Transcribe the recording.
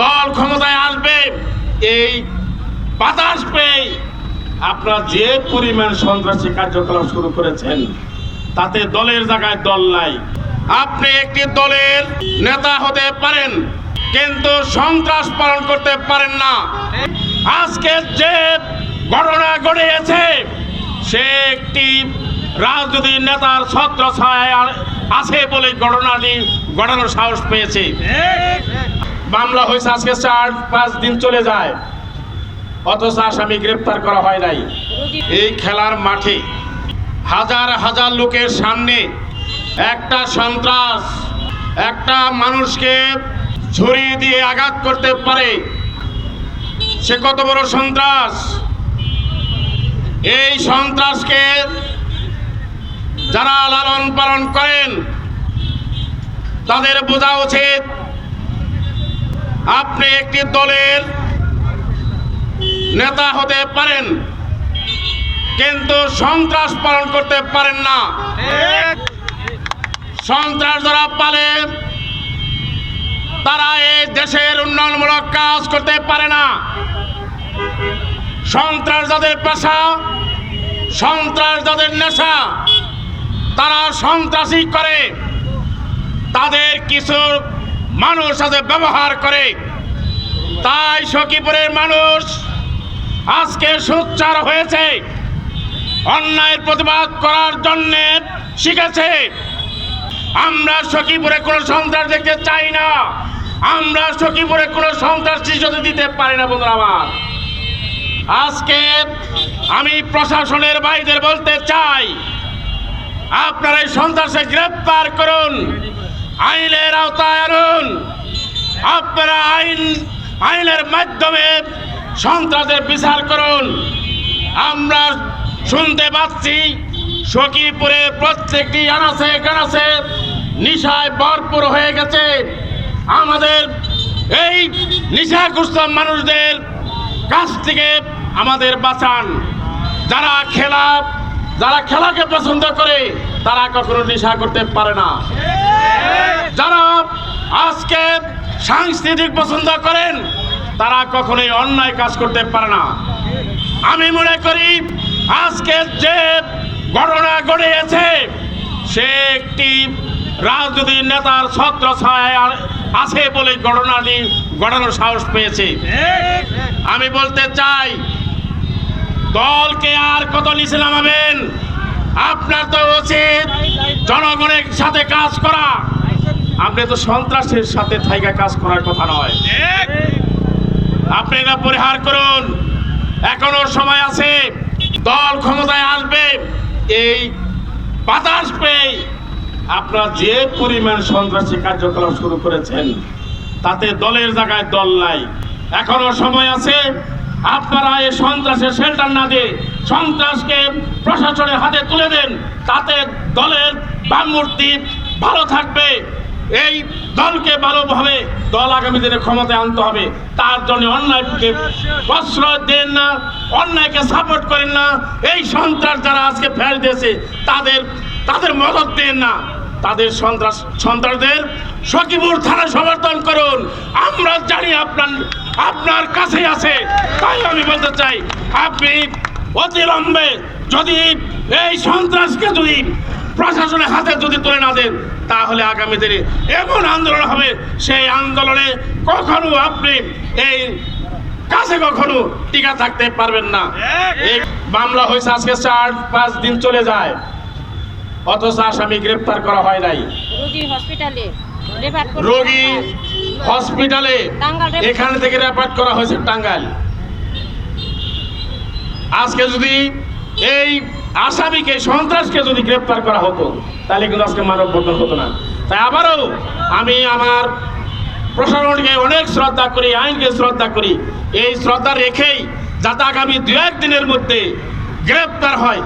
দল ক্ষমতায় আসবে, এই বাতাস পেয়ে আপনারা যে পরিমাণ সন্ত্রাসী কার্যকলাপ শুরু করেছেন, তাতে দলের জায়গায় দল নাই। আপনি একটি দলের নেতা হতে পারেন, কিন্তু সন্ত্রাস পালন করতে পারেন না। আজকে যে ঘটনা ঘটিয়েছে, সে একটি রাজনৈতিক নেতার ছত্র ছায় আছে বলে ঘটনাটি ঘটানোর সাহস পেয়েছে। মামলা হয়েছে আজকে চার পাঁচ দিন চলে যায়। অথচ আসামি গ্রেপ্তার করা হয় নাই। এই খেলার মাঠে হাজার হাজার লোকের সামনে একটা সন্ত্রাস, একটা মানুষকে ছুরি দিয়ে আঘাত করতে পারে। সে কত বড় সন্ত্রাস? এই সন্ত্রাসকে যারা লালন পালন করেন, তাদের বোঝা উচিত আপনি একটি দলের নেতা হতে পারেন, কিন্তু সন্ত্রাস পালন করতে পারেন না। সন্ত্রাস যারা পালে, তারা এই দেশের উন্নয়নমূলক কাজ করতে পারে না। সন্ত্রাস যাদের পেশা, সন্ত্রাস যাদের নেশা, তারা সন্ত্রাসী করে। তাদের কিছু মানুষ সাথে ব্যবহার করে। তাই সখীপুরের মানুষ আজকে সোচ্চার হয়েছে। অন্যায়ের প্রতিবাদ করার জন্য শিখেছে। আমরা সখীপুরে কোনো সন্ত্রাস দেখতে চাই না। আমরা সখীপুরে কোনো সন্ত্রাস শিশুতে দিতে পারি না, বন্ধুরা আমার। আজকে আমি প্রশাসনের ভাইদের বলতে চাই, আপনারা এই সন্ত্রাসে গ্রেপ্তার করুন। আইনের আওতায় আনুন। আপনারা আইন, আইনের মাধ্যমে সন্ত্রাসের বিচার করুন। আমরা শুনতে পাচ্ছি, সখীপুরে প্রত্যেকটি আনাসে কানাসে নিশায় ভরপুর হয়ে গেছে। আমাদের এই নিশাগ্রস্ত মানুষদের কাছ থেকে আমাদের বাঁচান। যারা খেলা, যারা খেলাকে পছন্দ করে, তারা কখনো নেশা করতে পারে না। যারা আজকে সাংস্কৃতিক পছন্দ করেন, তারা কখনোই অন্যায় কাজ করতে পারে না। আমি মনে করি আজকে যে ঘটনা ঘটিয়েছে, সে একটি রাজনৈতিক নেতার ছত্র ছায় আছে বলে ঘটনাটি ঘটানোর সাহস পেয়েছে। আমি বলতে চাই, দলকে আর কত নামাবেন? আপনার তো উচিত জনগণের সাথে কাজ করা। আপনি তো সন্ত্রাসের সাথে থাইকা কাজ করার কথা নয়। আপনি এটা পরিহার করুন। এখনও সময় আছে। দল ক্ষমতায় আসবে। এই বাতাস পেয়ে আপনারা যে পরিমাণ সন্ত্রাসী কার্যকলাপ শুরু করেছেন, তাতে দলের জায়গায় দল নাই। এখনও সময় আছে। আপনারা এই সন্ত্রাসের শেল্টার না দিয়ে সন্ত্রাসকে প্রশাসনের হাতে তুলে দেন। তাতে দলের ভাবমূর্তি ভালো থাকবে। এই দলকে ভালোভাবে দল আগামী দিনে ক্ষমতায় আনতে হবে। তার জন্য অন্যায়কে প্রশ্রয় দেন না, অন্যায়কে সাপোর্ট করেন না। এই সন্ত্রাস যারা আজকে ফেল দিয়েছে, তাদের তাদের মদত দেন না। তাদের সন্ত্রাস, সন্ত্রাসদের সখীপুর থানা সমর্থন করুন। আমরা জানি আপনার আপনার কাছেই আছে। তাই আমি বলতে চাই, আপনি অতিলম্বে যদি এই সন্ত্রাসকে যদি প্রশাসনের হাতে যদি তুলে না দেন তাহলে আগামী দিনে এমন আন্দোলন হবে সেই আন্দোলনে কখনো আপনি এই কাছে কখনো টিকা থাকতে পারবেন না। এই মামলা হয়েছে আজকে চার পাঁচ দিন চলে যায় অথচ আসামি গ্রেপ্তার করা হয় নাই। রোগী হসপিটালে এখানে থেকে রেফার করা হয়েছে টাঙ্গাইল। আজকে যদি এই আসামিকে, সন্ত্রাসকে যদি গ্রেপ্তার করা হতো, তাহলে কিন্তু আজকে মানব বন্ধন হতো না। তাই আবারও আমি আমার প্রশাসনকে অনেক শ্রদ্ধা করি, আইনকে শ্রদ্ধা করি। এই শ্রদ্ধা রেখেই যাতে আগামী দু একদিনের মধ্যে গ্রেপ্তার হয়।